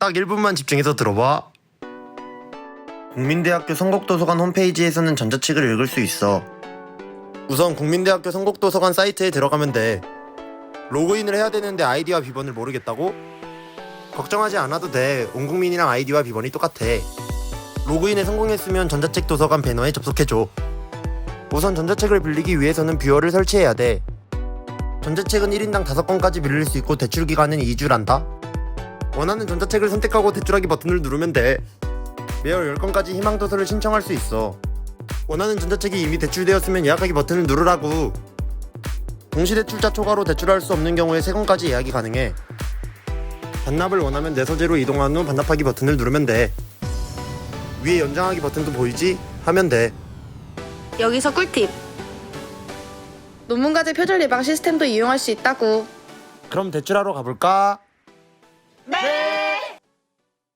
딱 1분만 집중해서 들어봐. 국민대학교 선곡도서관 홈페이지에서는 전자책을 읽을 수 있어. 우선 국민대학교 선곡도서관 사이트에 들어가면 돼. 로그인을 해야 되는데 아이디와 비번을 모르겠다고? 걱정하지 않아도 돼. 온 국민이랑 아이디와 비번이 똑같아. 로그인에 성공했으면 전자책 도서관 배너에 접속해줘. 우선 전자책을 빌리기 위해서는 뷰어를 설치해야 돼. 전자책은 1인당 5권까지 빌릴 수 있고 대출 기간은 2주란다. 원하는 전자책을 선택하고 대출하기 버튼을 누르면 돼. 매월 10권까지 희망 도서를 신청할 수 있어. 원하는 전자책이 이미 대출되었으면 예약하기 버튼을 누르라고. 동시대출자 초과로 대출할 수 없는 경우에 3권까지 예약이 가능해. 반납을 원하면 내 소재로 이동한 후 반납하기 버튼을 누르면 돼. 위에 연장하기 버튼도 보이지? 하면 돼. 여기서 꿀팁. 논문과제 표절 예방 시스템도 이용할 수 있다고. 그럼 대출하러 가볼까? Merry